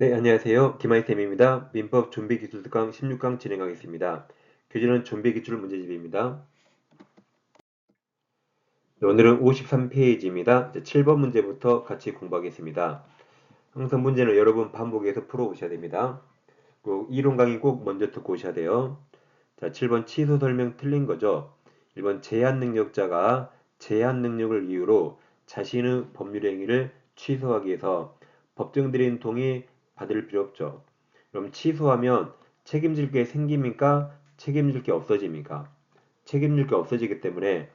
네, 안녕하세요. 김하이템입니다. 민법 좀비기술 특강 16강 진행하겠습니다. 교재는 좀비기술 문제집입니다. 네, 오늘은 53페이지입니다. 7번 문제부터 같이 공부하겠습니다. 항상 문제는 여러분 반복해서 풀어오셔야 됩니다. 그 이론 강의 꼭 먼저 듣고 오셔야 돼요. 자, 7번 취소 설명 틀린 거죠. 1번 제한 능력자가 제한 능력을 이유로 자신의 법률 행위를 취소하기 위해서 법정들인 동의 받을 필요 없죠. 그럼 취소하면 책임질 게 생깁니까? 책임질 게 없어집니까? 책임질 게 없어지기 때문에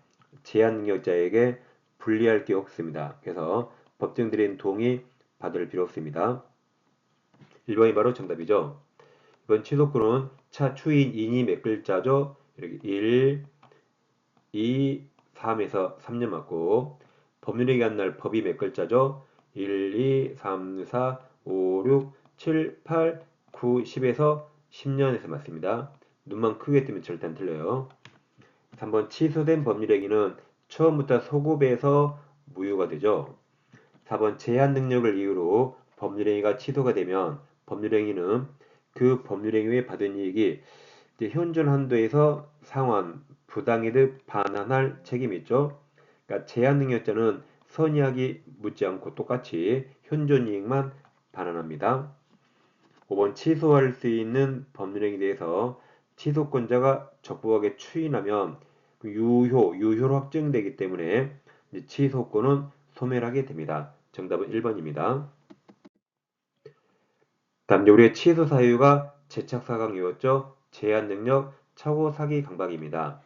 제한 능력자에게 불리할 게 없습니다. 그래서 법정들인 동의 받을 필요 없습니다. 1번이 바로 정답이죠. 이번 취소권은 차 추인 인이 몇 글자죠? 이렇게 1, 2, 3에서 3년 맞고 법률이 한날 법이 몇 글자죠? 1, 2, 3, 4, 5, 6, 7, 8, 9, 10에서 10년에서 맞습니다. 눈만 크게 뜨면 절대 안 틀려요. 3번 취소된 법률행위는 처음부터 소급해서 무효가 되죠. 4번 제한 능력을 이유로 법률행위가 취소가 되면 법률행위는 그 법률행위에 받은 이익이 현존 한도에서 상환, 부당이득 반환할 책임이 있죠. 그러니까 제한 능력자는 선의하기 묻지 않고 똑같이 현존 이익만 반환합니다. 5번 취소할 수 있는 법률행위에 대해서 취소권자가 적법하게 추인하면 그 유효, 유효로 확정되기 때문에 취소권은 소멸하게 됩니다. 정답은 1번입니다. 다음 우리의 취소 사유가 재착사강이었죠. 제한 능력, 차고 사기 강박입니다.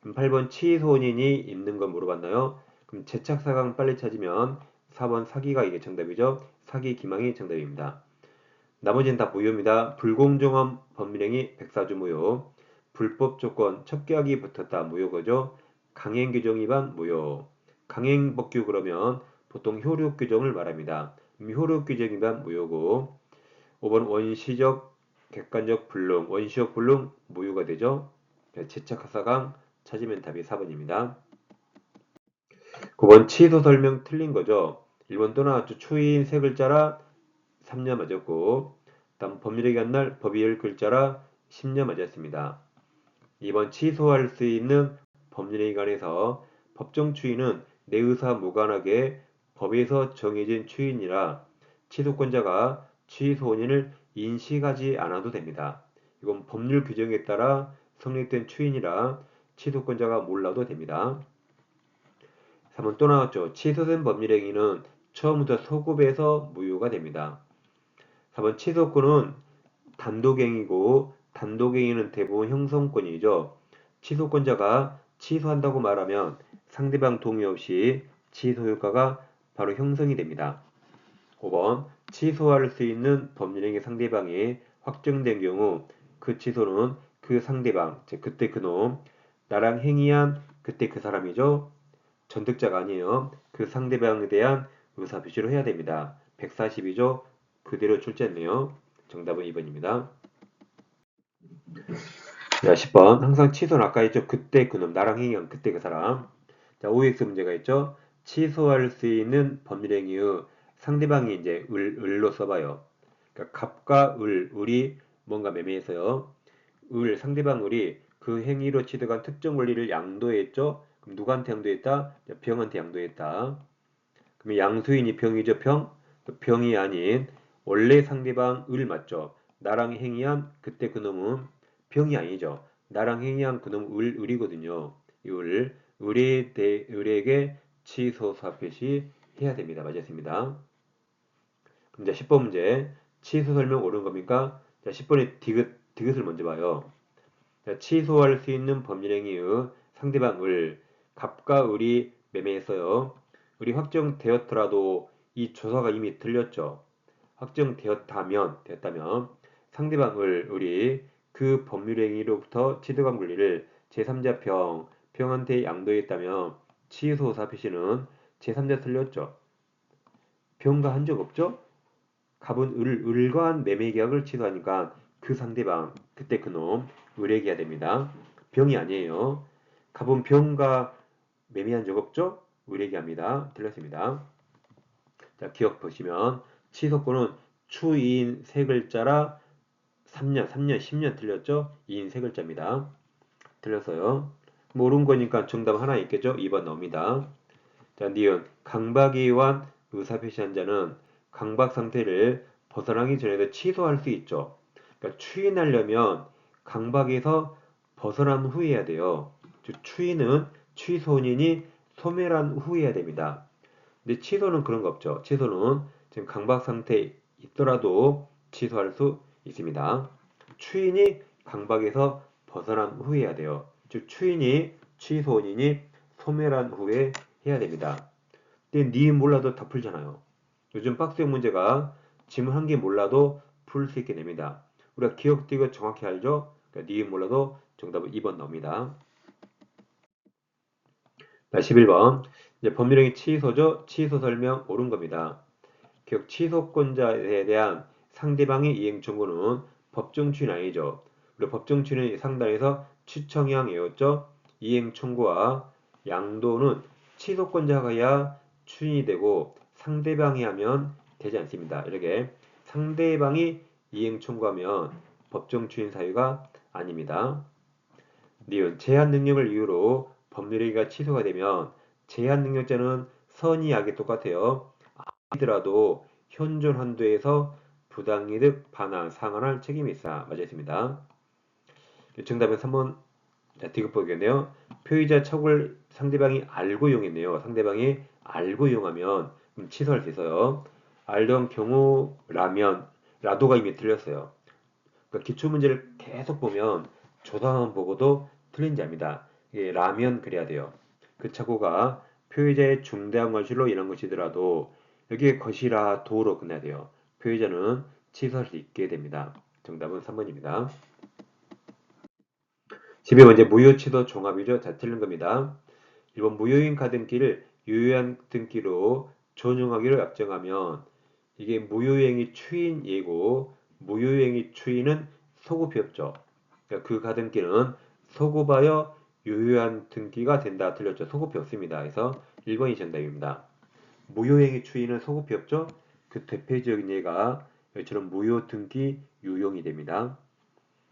그럼 8번 취소 원인이 있는 거 물어봤나요? 그럼 재착사강 빨리 찾으면 4번 사기가 이게 정답이죠. 사기 기망이 정답입니다. 나머지는 다 무효입니다. 불공정한 법률행위 백사주 무효. 불법 조건 첩계약이 붙었다 무효거죠. 강행 규정 위반 무효. 강행 법규 그러면 보통 효력 규정을 말합니다. 효력 규정 위반 무효고 5번 원시적 객관적 불능 원시적 불능 무효가 되죠. 재착하사강 찾으면 답이 4번입니다. 9번 취소 설명 틀린 거죠. 1번 또 나왔죠. 추인 세 글자라 3년 맞았고 다음 법률에 기한 날 법의열 글자라 10년 맞았습니다. 2번 취소할 수 있는 법률에 관해서 법정 추인은 내 의사 무관하게 법에서 정해진 추인이라 취소권자가 취소 원인을 인식하지 않아도 됩니다. 이건 법률 규정에 따라 성립된 추인이라 취소권자가 몰라도 됩니다. 3번 또 나왔죠. 취소된 법률행위는 처음부터 소급해서 무효가 됩니다. 4번 취소권은 단독행위고 단독행위는 대부분 형성권이죠. 취소권자가 취소한다고 말하면 상대방 동의 없이 취소 효과가 바로 형성이 됩니다. 5번 취소할 수 있는 법률행위 상대방이 확정된 경우 그 취소는 그 상대방, 즉 그때 그놈, 나랑 행위한 그때 그 사람이죠. 전득자가 아니에요. 그 상대방에 대한 의사 표시를 해야 됩니다. 142조 그대로 출제했네요. 정답은 2번입니다. 자, 10번. 항상 취소는 아까 했죠. 그때 그놈, 나랑 행위한 그때 그 사람. 자, OX 문제가 있죠. 취소할 수 있는 법률행위의 상대방이 이제 을, 을로 써봐요. 그러니까 갑과 을, 을이 뭔가 매매해서요. 을, 상대방 을이 그 행위로 취득한 특정 권리를 양도했죠. 그럼 누구한테 양도했다? 병한테 양도했다. 그러면 양수인이 병이죠, 병? 그 병이 아닌 원래 상대방 을 맞죠. 나랑 행위한 그때 그놈은 병이 아니죠. 나랑 행위한 그놈 을, 을이거든요. 이 을, 을에 대, 을에게 취소사 표시 해야 됩니다. 맞았습니다. 그럼 이제 10번 문제. 취소 설명 옳은 겁니까? 자, 10번에 디귿, 디귿을 먼저 봐요. 자, 취소할 수 있는 법률행위의 상대방 을, 갑과 을이 매매했어요. 을이 확정되었더라도 이 조사가 이미 틀렸죠. 확정되었다면 됐다면 상대방을 을이 그 법률행위로부터 취득한 권리를 제3자 병, 병한테 양도했다면 취소사 표시는 제3자 틀렸죠. 병과 한 적 없죠? 갑은 을, 을과 한 매매 계약을 취소하니까 그 상대방, 그때 그놈, 을에게 해야 됩니다. 병이 아니에요. 갑은 병과 매매한 적 없죠? 을에게 합니다. 틀렸습니다. 자, 기억 보시면 취소권은 추인 세 글자라 3년, 3년, 10년 틀렸죠? 2인 세 글자입니다. 틀렸어요. 모르는 거니까 정답 하나 있겠죠? 2번 나옵니다. 자, 니은 의한 의사표시한 자는 강박 상태를 벗어나기 전에도 취소할 수 있죠. 그러니까 추인하려면 강박에서 벗어난 후 해야 돼요. 즉 추인은 취소인이 소멸한 후 해야 됩니다. 근데 취소는 그런 거 없죠. 취소는 지금 강박 상태에 있더라도 취소할 수 있습니다. 추인이 강박에서 벗어난 후 해야 돼요. 즉 추인이 취소인이 소멸한 후에 해야 됩니다. 근데 니 몰라도 다 풀잖아요. 요즘 박스형 문제가 지문 한 개 몰라도 풀 수 있게 됩니다. 우리가 기억도 이거 정확히 알죠? 그러니까 니 몰라도 정답은 2번 나옵니다. 자, 11번. 이제 법률형이 취소죠? 취소 설명 옳은 겁니다. 기억 취소권자에 대한 상대방의 이행 청구는 법정 추인 아니죠. 우리 법정 추인은 상단에서 추청형이었죠. 이행 청구와 양도는 취소권자가야 추인이 되고 상대방이 하면 되지 않습니다. 이렇게 상대방이 이행 청구하면 법정 추인 사유가 아닙니다. 니은 제한 능력을 이유로 법률행위가 취소가 되면 제한 능력자는 선의 악이 똑같아요. 아니더라도 현존 한도에서 부당이득 반환 상환할 책임이 있어 맞아 있습니다. 정답은 3번 자, 디귿 보겠네요. 표의자 척을 상대방이 알고 이용했네요. 상대방이 알고 이용하면 취소할 수 있어요. 알던 경우라면 라도가 이미 틀렸어요. 그러니까 기출 문제를 계속 보면 조사만 보고도 틀린지 압니다. 이게 라면 그래야 돼요. 그 착오가 표의자의 중대한 과실로 인한 것이더라도 여기에 것이라 도로 끝나야 돼요. 표의자는 취소할 수 있게 됩니다. 정답은 3번입니다. 12번째 무효취소 종합이죠. 자, 틀린 겁니다. 1번 무효인 가등기를 유효한 등기로 전용하기로 약정하면 이게 무효행위 추인 예고 무효행위 추인은 소급이었죠. 그러니까 그 가등기는 소급하여 유효한 등기가 된다. 틀렸죠. 소급이 없습니다. 그래서 1번이 정답입니다. 무효행위 추인은 소급이 없죠. 그 대표적인 예가 이처럼 무효 등기 유용이 됩니다.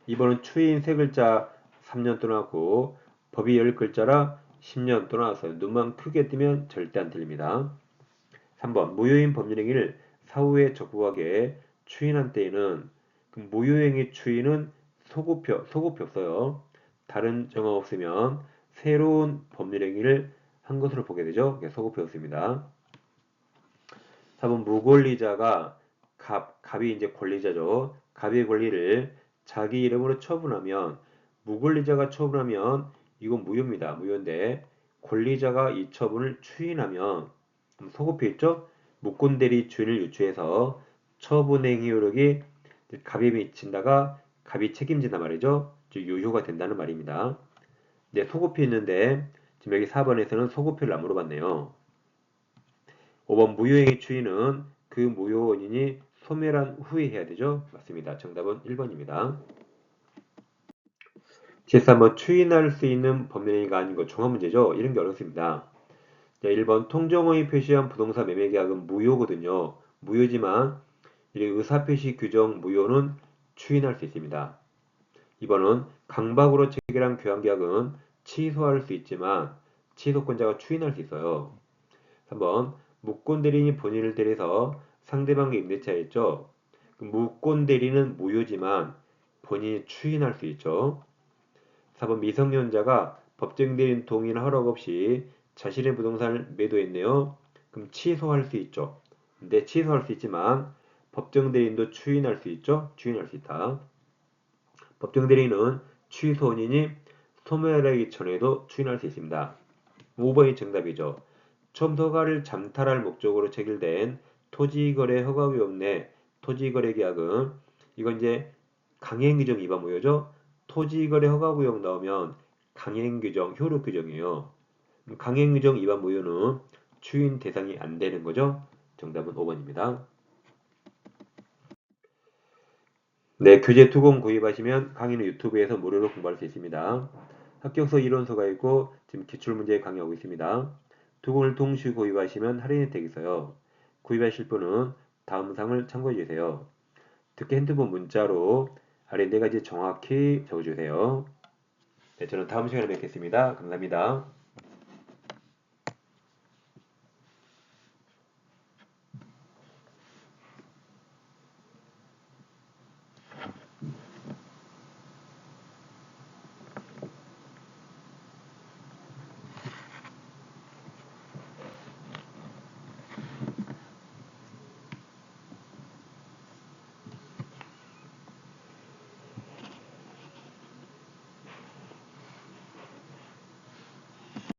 2번은 추인 세 글자 3년 떠났고 법이 10글자라 10년 떠나서 눈만 크게 뜨면 절대 안 틀립니다. 3번 무효인 법률행위를 사후에 적극하게 추인한 때에는 그 무효행위 추인은 소급표, 소급표 없어요. 다른 정황 없으면 새로운 법률 행위를 한 것으로 보게 되죠. 소급표 없습니다. 4번 무권리자가 갑, 갑이 이제 권리자죠. 갑의 권리를 자기 이름으로 처분하면 무권리자가 처분하면 이건 무효입니다. 무효인데 권리자가 이 처분을 추인하면 소급해 있죠. 무권대리 주인을 유추해서 처분행위 효력이 갑이 미친다가 갑이 책임진단 말이죠. 즉 유효가 된다는 말입니다. 네, 소급표 있는데 지금 여기 4번에서는 소급표를 안 물어봤네요. 5번 무효행위 추인은 그 무효 원인이 소멸한 후에 해야 되죠? 맞습니다. 정답은 1번입니다. 13번 추인할 수 있는 법률행위가 아닌 거 종합문제죠. 이런 게 어렵습니다. 자, 1번 통정원이 표시한 부동산 매매계약은 무효거든요. 무효지만 의사표시 규정 무효는 추인할 수 있습니다. 2번은 강박으로 체결한 교환계약은 취소할 수 있지만 취소권자가 추인할 수 있어요. 3번 무권 대리인이 본인을 대리해서 상대방의 임대차에 있죠. 그 무권 대리는 무효지만 본인이 추인할 수 있죠. 4번 미성년자가 법정 대리인 동의나 허락 없이 자신의 부동산을 매도했네요. 그럼 취소할 수 있죠. 근데 취소할 수 있지만 법정 대리인도 추인할 수 있죠. 추인할 수 있다. 법정 대리인은 취소 원인이 소멸하기 전에도 추인할 수 있습니다. 5번이 정답이죠. 첨서가를 잠탈할 목적으로 체결된 토지거래 허가위원 내 토지거래 계약은 이건 이제 강행규정 위반 무효죠. 토지거래 허가구역 나오면 강행규정, 효력규정이에요. 강행규정 위반 무효는 추인 대상이 안 되는 거죠. 정답은 5번입니다. 네, 교재 투공 구입하시면 강의는 유튜브에서 무료로 공부할 수 있습니다. 합격서 이론서가 있고 지금 기출문제 강의하고 있습니다. 투공을 동시 구입하시면 할인 혜택이 있어요. 구입하실 분은 다음 상을 참고해 주세요. 특히 핸드폰 문자로 아래 네 가지 정확히 적어주세요. 네, 저는 다음 시간에 뵙겠습니다. 감사합니다.